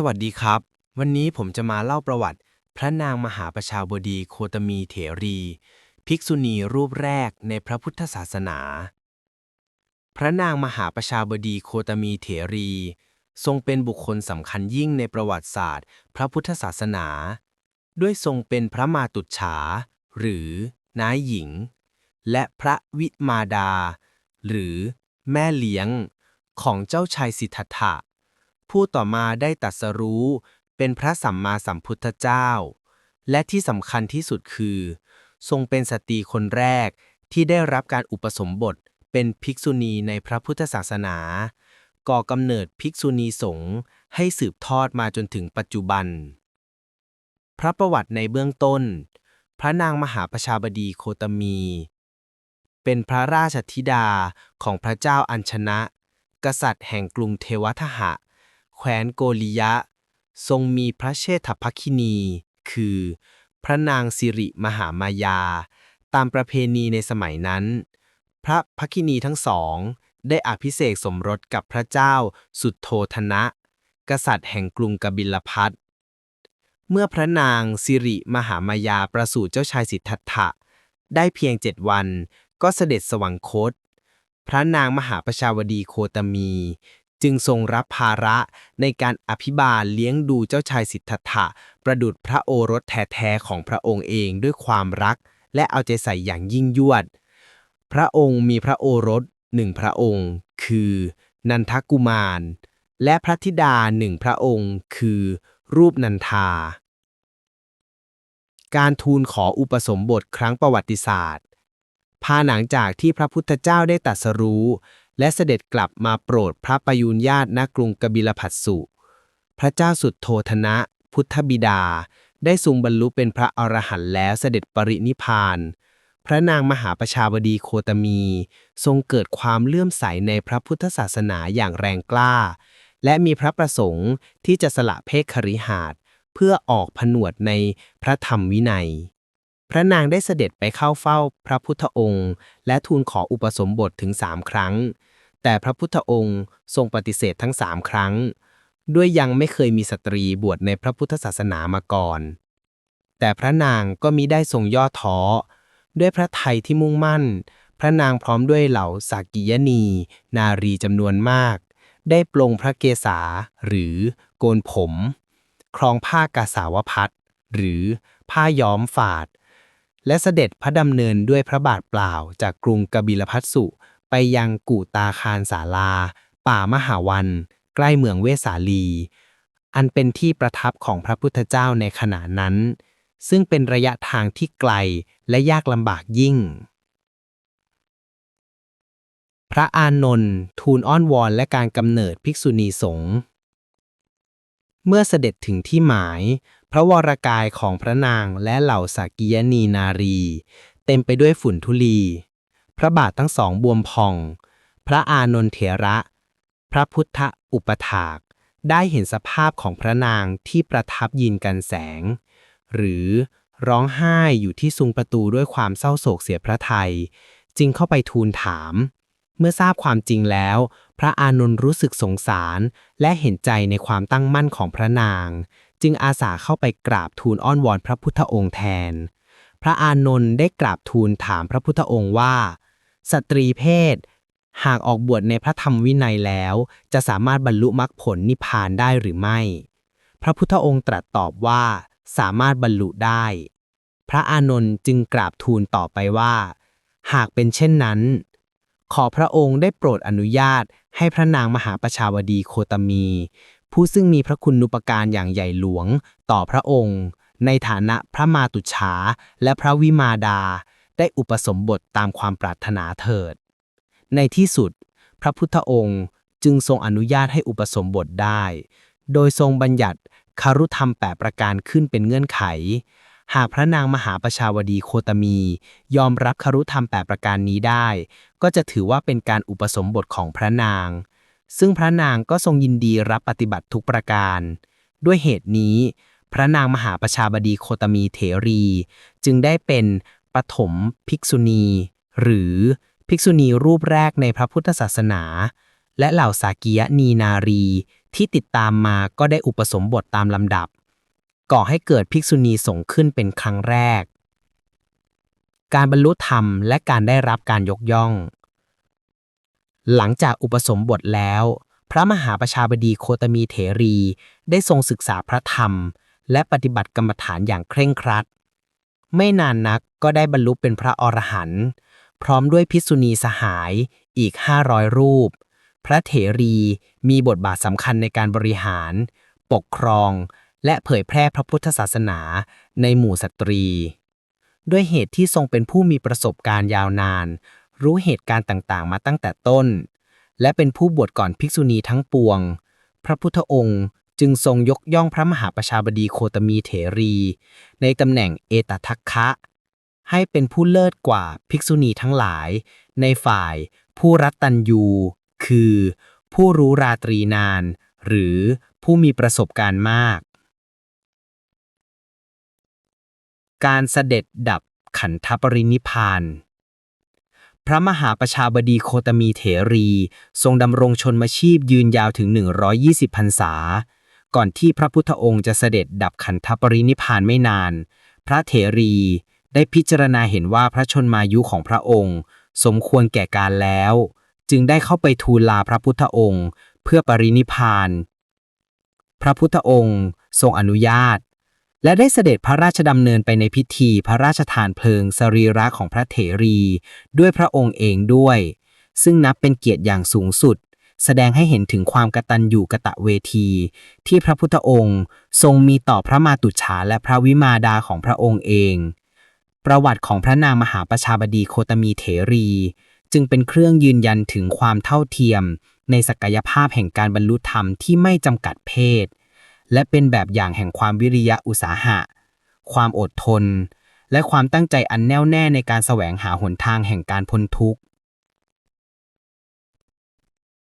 สวัสดีครับ วันนี้ผมจะมาเล่าประวัติ พระนางมหาประชาบดีโคตมีเถรี ภิกษุณีรูปแรกในพระพุทธศาสนา พระนางมหาประชาบดีโคตมีเถรี ทรงเป็นบุคคลสำคัญยิ่งในประวัติศาสตร์ พระพุทธศาสนา ด้วยทรงเป็นพระมาตุฉา หรือน้าหญิง และพระวิมาดา หรือแม่เลี้ยงของเจ้าชายสิทธัตถะ ผู้ต่อมาได้ตรัสรู้ เป็นพระสัมมาสัมพุทธเจ้า และที่สำคัญที่สุดคือ ทรงเป็นสตรีคนแรกที่ได้รับการอุปสมบทเป็นภิกษุณีในพระพุทธศาสนา ก่อกำเนิดภิกษุณีสงฆ์ให้สืบทอดมาจนถึงปัจจุบัน พระประวัติในเบื้องต้น พระนางมหาประชาบดีโคตมี เป็นพระราชธิดาของพระเจ้าอัญชนะ กษัตริย์แห่งกรุงเทวทหะ แคว้นโกริยะ ทรงมีพระเชษฐภคินี คือ พระนางสิริมหามายา ตามประเพณีในสมัยนั้น พระภคินีทั้งสอง ได้อภิเษกสมรสกับพระเจ้าสุดโทธนะ กษัตริย์แห่งกรุงกบิลพัทเมื่อพระนางสิริมหามายาประสูติเจ้าชายสิทธัตถะ ได้เพียงเจ็ดวันก็เสด็จสวรรคต พระนางมหาประชาวดีโคตมี จึงทรงรับภาระในการอภิบาลเลี้ยงดูเจ้าชายสิทธัตถะประดุจพระโอรสแท้ๆของพระองค์เองด้วยความรัก และเอาใจใส่อย่างยิ่งยวด พระองค์มีพระโอรสหนึ่งพระองค์ คือ นันทกุมาร และพระธิดาหนึ่งพระองค์ คือ รูปนันทา การทูลขออุปสมบทครั้งประวัติศาสตร์ภายหลังจากที่พระพุทธเจ้าได้ตรัสรู้ และเสด็จกลับมาโปรดพระประยุรญาตณกรุงกบิลพัสสุ พระเจ้าสุดโทธนะ พุทธบิดา ได้ทรงบรรลุเป็นพระอรหันต์แล้วเสด็จปรินิพาน พระนางมหาประชาบดีโคตมี ทรงเกิดความเลื่อมใสในพระพุทธศาสนาอย่างแรงกล้า และมีพระประสงค์ที่จะสละเพศคฤหาสน์เพื่อออกผนวดในพระธรรมวินัยพระนางได้เสด็จไปเข้าเฝ้าพระพุทธองค์ และทูลขออุปสมบทถึงสามครั้ง แต่พระพุทธองค์ทรงปฏิเสธทั้งสามครั้ง ด้วยยังไม่เคยมีสตรีบวชในพระพุทธศาสนามาก่อน แต่พระนางก็มิได้ทรงย่อท้อ ด้วยพระไทยที่มุ่งมั่น พระนางพร้อมด้วยเหล่าสากิยณีนารีจำนวนมาก ได้ปลงพระเกศาหรือโกนผม ครองผ้ากาสาวพัดหรือผ้าย้อมฝาด และเสด็จพระดำเนินด้วยพระบาทเปล่าจากกรุงกบิลพัสสุ ไปยังกูตาคารสาลา ป่ามหาวัน ใกล้เมืองเวสาลี อันเป็นที่ประทับของพระพุทธเจ้าในขณะนั้น ซึ่งเป็นระยะทางที่ไกลและยากลำบากยิ่ง พระอานนท์ทูลอ้อนวอนและการกำเนิดภิกษุณีสงฆ์เมื่อเสด็จถึงที่หมาย พระวรากายของพระนางและเหล่าสากิยณีนารี เต็มไปด้วยฝุ่นทุลี พระบาททั้งสองบวมพอง พระอานนทเถระ พระพุทธอุปถาก ได้เห็นสภาพของพระนางที่ประทับยินกันแสง หรือร้องไห้อยู่ที่ซุงประตูด้วยความเศร้าโศกเสียพระไทย จึงเข้าไปทูลถาม เมื่อทราบความจริงแล้ว พระอานนท์รู้สึกสงสารและเห็นใจในความตั้งมั่นของพระนาง จึงอาสาเข้าไปกราบทูลอ้อนวอนพระพุทธองค์แทน พระอานนท์ได้กราบทูลถามพระพุทธองค์ว่า สตรีเพศ หากออกบวชในพระธรรมวินัยแล้ว จะสามารถบรรลุมรรคผลนิพพานได้หรือไม่ พระพุทธองค์ตรัสตอบว่า สามารถบรรลุได้ พระอานนท์จึงกราบทูลต่อไปว่า หากเป็นเช่นนั้น ขอพระองค์ได้โปรดอนุญาตให้พระนางมหาประชาวดีโคตมี ผู้ซึ่งมีพระคุณนุปการอย่างใหญ่หลวงต่อพระองค์ ในฐานะพระมาตุฉาและพระวิมาดา ได้อุปสมบทตามความปรารถนาเถิด ในที่สุด พระพุทธองค์จึงทรงอนุญาตให้อุปสมบทได้ โดยทรงบัญญัติคารุธรรมแปดประการขึ้นเป็นเงื่อนไข หากพระนางมหาประชาวดีโคตมี ยอมรับคารุธรรมแปดประการนี้ได้ ก็จะถือว่าเป็นการอุปสมบทของพระนาง ซึ่งพระนางก็ทรงยินดีรับปฏิบัติทุกประการ ด้วยเหตุนี้ พระนางมหาประชาบดีโคตมีเถรี จึงได้เป็น ปฐมภิกษุณี หรือภิกษุณีรูปแรกในพระพุทธศาสนา และเหล่าสากิยณีนารี ที่ติดตามมาก็ได้อุปสมบทตามลำดับ ก่อให้เกิดภิกษุณีสงฆ์ขึ้นเป็นครั้งแรก การบรรลุธรรมและการได้รับการยกย่อง หลังจากอุปสมบทแล้ว พระมหาประชาบดีโคตมีเถรี ได้ทรงศึกษาพระธรรม และปฏิบัติกรรมฐานอย่างเคร่งครัด ไม่นานนักก็ได้บรรลุเป็นพระอรหันต์พร้อมด้วยภิกษุณีสหายอีก 500 รูป พระเถรีมีบทบาทสำคัญในการบริหาร ปกครอง และเผยแพร่พระพุทธศาสนาในหมู่สตรี ด้วยเหตุที่ทรงเป็นผู้มีประสบการณ์ยาวนาน รู้เหตุการณ์ต่างๆ มาตั้งแต่ต้น และเป็นผู้บวชก่อนภิกษุณีทั้งปวง พระพุทธองค์ จึงทรงยกย่องพระมหาประชาบดีโคตมีเถรี ในตำแหน่งเอตทัคคะ ให้เป็นผู้เลิศกว่าภิกษุณีทั้งหลาย ในฝ่ายผู้รัตตัญยู คือ ผู้รู้ราตรีนาน หรือผู้มีประสบการณ์มาก การเสด็จดับขันธปรินิพานพระมหาประชาบดีโคตมีเถรี ทรงดำรงชนมาชีพยืนยาวถึง 120พรรษา ก่อนที่พระพุทธองค์จะเสด็จดับขันธปรินิพานไม่นาน พระเถรีได้พิจารณาเห็นว่าพระชนมายุของพระองค์ สมควรแก่การแล้ว จึงได้เข้าไปทูลลาพระพุทธองค์ เพื่อปรินิพพาน พระพุทธองค์ทรงอนุญาต และได้เสด็จพระราชดำเนินไปในพิธีพระราชทานเพลิงสรีระของพระเถรี ด้วยพระองค์เองด้วย ซึ่งนับเป็นเกียรติอย่างสูงสุด แสดงให้เห็นถึงความกตัญญูกะตะเวที ที่พระพุทธองค์ ทรงมีต่อพระมาตุฉาและพระวิมาดาของพระองค์เอง ประวัติของพระนางมหาประชาบดีโคตมีเถรี จึงเป็นเครื่องยืนยันถึงความเท่าเทียม ในศักยภาพแห่งการบรรลุธรรมที่ไม่จำกัดเพศ และเป็นแบบอย่างแห่งความวิริยะอุตสาหะ ความอดทน และความตั้งใจอันแน่วแน่ในการแสวงหาหนทางแห่งการพ้นทุกข์